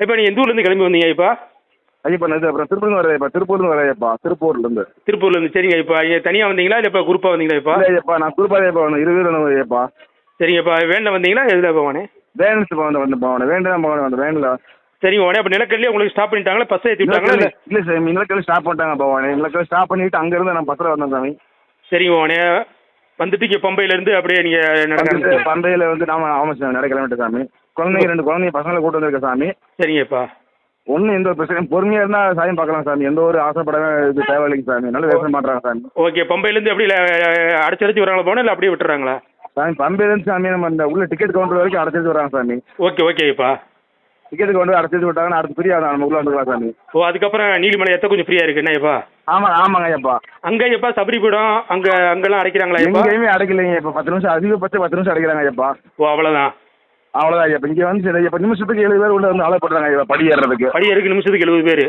இப்போ நீங்கள் எந்த ஊர்லேருந்து கிளம்பி வந்தீங்க இப்போ? ஐயப்பா நான் இது அப்புறம் திருப்பூர்ந்து வரேன் இப்போ திருப்பூர்ந்து வரேன் ஐயப்பா. திருப்பூர்லேருந்து. திருப்பூர்லேருந்து. சரிங்க இப்போ இங்கே தனியாக வந்தீங்களா இல்லை இப்போ குரூப்பாக வந்தீங்களா இப்போ? இல்லை ஐயப்பா நான் குருபாதை ஐயப்பா வரணும் இருபது ஐயப்பா. சரிங்க இப்போ வேனில் வந்தீங்களா எதில் போவானே? வேன்ஸ் வந்து வந்து போகணும் வேண்டு தான் போகணும் அந்த வேனில். சரிங்க உடனே அப்போ நிலக்கல்லே உங்களுக்கு ஸ்டாப் பண்ணிட்டாங்களா? பஸ்ஸை ஏற்றி விட்டாங்களா இல்லை? இல்லை சார் நிலக்கல் ஸ்டாப் பண்ணிட்டாங்க போவானே. நிலக்கல் ஸ்டாப் பண்ணிட்டு அங்கேருந்து நான் பஸ்ஸில் வந்தேன் சாமி. சரிங்க உடனே வந்துட்டு இங்கே பம்பையிலேருந்து அப்படியே நீங்கள் நடக்க. பந்தையில் வந்து நாம ஆமாம் சாமி நடக்க கிளம்பிட்டு சாமி. குழந்தைங்க ரெண்டு குழந்தைங்க பசங்களை கூட்டு வந்திருக்கேன் சாமி. சரிங்கப்பா. ஒன்றும் எந்த ஒரு பிரச்சனையும் பொறுமையாக இருந்தால் சாமி பார்க்கலாம் சாமி. எந்த ஒரு ஆசைப்படாத இது தேவையில்லைங்க சாமி. நல்ல விவசாயம் பண்ணுறாங்க சாமி. ஓகே பம்பையிலேருந்து எப்படி அடைச்சி அடைச்சி வராங்களா போனால் இல்லை அப்படியே விட்டுறாங்களா? சாமி பம்பையிலேருந்து சாமி நம்ம இந்த உள்ள டிக்கெட் கவுண்டர் வரைக்கும் அடைச்சிட்டு வராங்க சாமி. ஓகே ஓகேப்பா. டிக்கெட் கவுண்டர் அடைச்சிட்டு விட்டாங்கன்னா அடுத்து ஃப்ரீயாக நம்ம உள்ள வந்துக்கலாம் சாமி. ஓ அதுக்கப்புறம் நீலிமலை எத்த கொஞ்சம் ஃப்ரீயாக இருக்கு. என்னப்பா ஆமாங்க ஆமாங்க ஐயப்பா. அங்கே எப்பா சபரிபீடம் அங்கே அங்கெல்லாம் அடைக்கிறாங்களா எங்கேயுமே அடைக்கலைங்க இப்போ பத்து நிமிஷம் அதிகபட்சம் பத்து நிமிஷம் அடைக்கிறாங்க ஐயப்பா. ஓ அவ்வளோதான் அவ்வளோதான் ஐயப்பா இங்கே வந்து சரி இப்போ நிமிஷத்துக்கு எழுபது பேர் உள்ள வந்து அலோ பண்ணுறாங்க ஐயா படி ஏறுறதுக்கு. படி இருக்கு நிமிஷத்துக்கு எழுபது பேர்.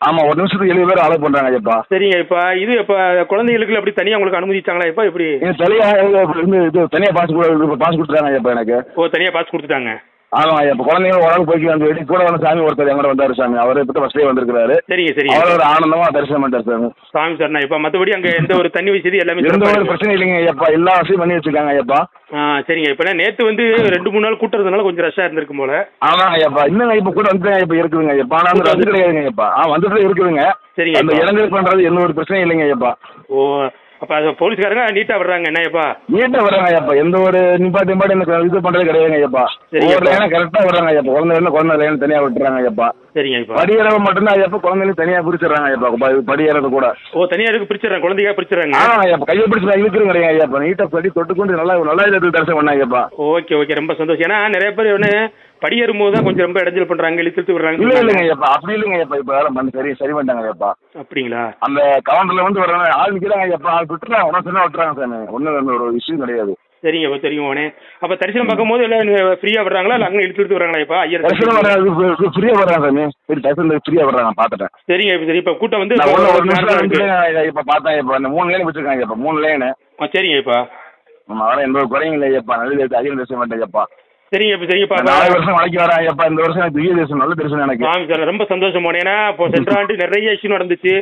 ஆமாம் ஒரு நிமிஷத்துக்கு எழுபது பேர் அலோ பண்ணுறாங்க ஐயப்பா சரிங்க இப்போ இது இப்போ குழந்தைகளுக்கு அப்படி தனியாக உங்களுக்கு அனுமதிச்சாங்களா எப்பா எப்படி? தனியாக இது தனியாக பாஸ் பாஸ் கொடுத்துறாங்க ஐயப்பா எனக்கு. ஓ தனியாக பாஸ் கொடுத்துட்டாங்க. ஆமாம் ஐயா இப்போ குழந்தைங்க ஒரு ஆள் போய்க்கு வந்து வெளியே கூட வந்து சாமி ஒருத்தர் எங்கூட வந்தார் சாமி. அவர் இப்போ ஃபஸ்ட்டே வந்திருக்கிறாரு. சரிங்க சரிங்க. அவர் ஒரு ஆனந்தமாக தரிசனம் பண்ணிட்டார் சாமி. சாமி சார் நான் இப்போ மற்றபடி அங்கே எந்த ஒரு தண்ணி வசதி எல்லாமே எந்த ஒரு. பிரச்சனையும் இல்லைங்க ஐயப்பா. எல்லா வசதியும் பண்ணி வச்சிருக்காங்க ஐயப்பா. ஆ சரிங்க. இப்போ நேற்று வந்து ரெண்டு மூணு நாள் கூட்டுறதுனால கொஞ்சம் ரஷ்ஷாக இருந்திருக்கும் போல. ஆமாங்க ஐயப்பா. இன்னும் இப்போ கூட வந்து இப்போ இருக்குதுங்க ஐயப்பா. ஆனால் வந்து கிடையாதுங்க ஐயப்பா. ஆ வந்துட்டு இருக்குதுங்க. சரிங்க அந்த. இளைஞர் பண்ணுறது எந்த ஒரு பிரச்சனையும் இல்லைங்க ஐயப்பா. ஓ அப்போ அது போலீஸ்காரங்க நீட்டாக வர்றாங்க என்னப்பா நீட்டாக வர்றாங்க ஐயப்பா. எந்த ஒரு நிப்பாட்டி நிப்பாட்டி எனக்கு இது பண்ணுறது கிடையாதுங்க ஐயப்பா. ஐயப்பா. லைனும் கரெக்டாக வர்றாங்க ஐயப்பா. குழந்தை வேணும் குழந்தை லைன் தனியாக விட்டுறாங்க ஐயப்பா. சரிங்க இப்போ படியேறவ மட்டும்தான் ஐயப்பா குழந்தைகளும் தனியாக பிரிச்சிடுறாங்க ஐயப்பா. படியேறது கூட. ஓ தனியாக இருக்கு பிரிச்சிடறாங்க? குழந்தைங்க பிரிச்சிடறாங்க? ஆ ஐயப்பா. கையை பிடிச்சி நான் இழுக்கிறேன் கிடையாது ஐயப்பா. நீட்டாக படி தொட்டுக்கொண்டு நல்லா நல்லா இடத்துல தரிசனம் பண்ணாங்க ஐயப்பா. Okay okay. ரொம்ப சந்தோஷம். ஏன்னா நிறைய பேர் ஒன்று படி ஏறும்போது தான் கொஞ்சம் ரொம்ப இடைஞ்சல் பண்ணுறாங்க இழுத்து இழுத்து இல்லை விடுறாங்க இல்லைங்க ஐயப்பா அப்படி இல்லைங்க ஐயப்பா இப்போ வேலை பண்ணி. சரி சரி பண்ணிட்டாங்க ஐயப்பா. அப்படிங்களா? அந்த கவுண்டர்ல வந்து வர ஆள் நிற்கிறாங்க ஐயப்பா. ஆள் விட்டுறாங்க உடனே சொன்னா விட்டுறாங்க சாமி. ஒன்றும் ஒரு விஷயம் கிடையாது. சரிங்க இப்போ தெரியும் உடனே. அப்போ தரிசனம் பார்க்கும்போது எல்லாம் ஃப்ரீயாக விடுறாங்களா? இல்லை அங்கே இழுத்து இழுத்து விடுறாங்களா இப்போ? ஐயர் தரிசனம்? வர்றாங்க ஃப்ரீயாக வர்றாங்க சாமி. சரி தரிசனம் ஃப்ரீயாக வர்றாங்க பார்த்துட்டேன். சரிங்க இப்போ சரி இப்போ கூட்டம் வந்து ஒரு நிமிஷம் இப்போ பார்த்தேன் இப்போ அந்த மூணு லைன் வச்சிருக்காங்க இப்போ மூணு லைனு சரிங்க இப்போ. நம்ம வர எந்த குறையும் இல்லை ஐயப்பா. நல்ல தேசம் அதிக தரிசனம் பண்ணிட்டேன் ஐயப்பா. சரிங்க சரிங்கப்பா நாலு வருஷம் வளைக்கி வரேன் ஐயப்பா. இந்த வருஷம் எனக்கு திவ்ய தேசம் நல்ல தரிசனம் எனக்கு. சாமி சார் ரொம்ப சந்தோஷம் போனேன் ஏன்னா இப்போ சென்ற ஆண்டு நிறைய இஷ்யூ நடந்துச்சு.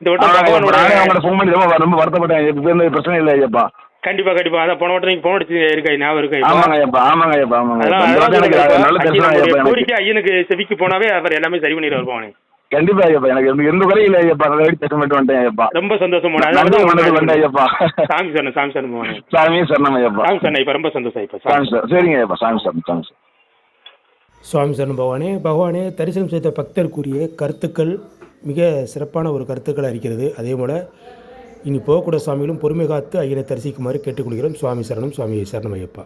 இந்த வட்டம் நானே அவங்கள ஃபோன் பண்ணி ரொம்ப வருத்தப்பட்டேன். பிரச்சனை இல்லை ஐயப்பா. கண்டிப்பா கண்டிப்பா. அதான் போன வட்டம் நீங்க போன் அடிச்சு இருக்கா ஞாபகம் இருக்கா? ஆமாங்க ஐயப்பா ஆமாங்க ஐயப்பா ஆமாங்க கோரிக்கை ஐயனுக்கு செவிக்கு போனாவே அவர் எல்லாமே சரி பண்ணிடுவார் போனே. கண்டிப்பா ஐயப்பா. எனக்கு எந்த- இல்லை ஐயப்பா நல்ல தரிசனம் பண்ணிட்டு வந்துட்டேன் ஐயப்பா. ரொம்ப சந்தோஷம் வணக்கம் வந்தேன் ஐயப்பா. சாமி சார் சாமி சார் போனேன் சாமி சரணம் ஐயப்பா. சாமி சார் இப்போ ரொம்ப சந்தோஷம் இப்போ சாமி சார் சரிங்க ஐயப்பா சாமி சார் சாமி சார் சுவாமி சரணம் பகவானே. பகவானே தரிசனம் செய்த பக்தருக்குரிய கருத்துக்கள் மிக சிறப்பான ஒரு கருத்துக்கள் இருக்கிறது. அதே போல் இனி போகக்கூடிய சுவாமிகளும் பொறுமை காத்து ஐயனை தரிசிக்குமாறு கேட்டுக்கொள்கிறோம். சுவாமி சரணம் சுவாமி சரணம் ஐயப்பா.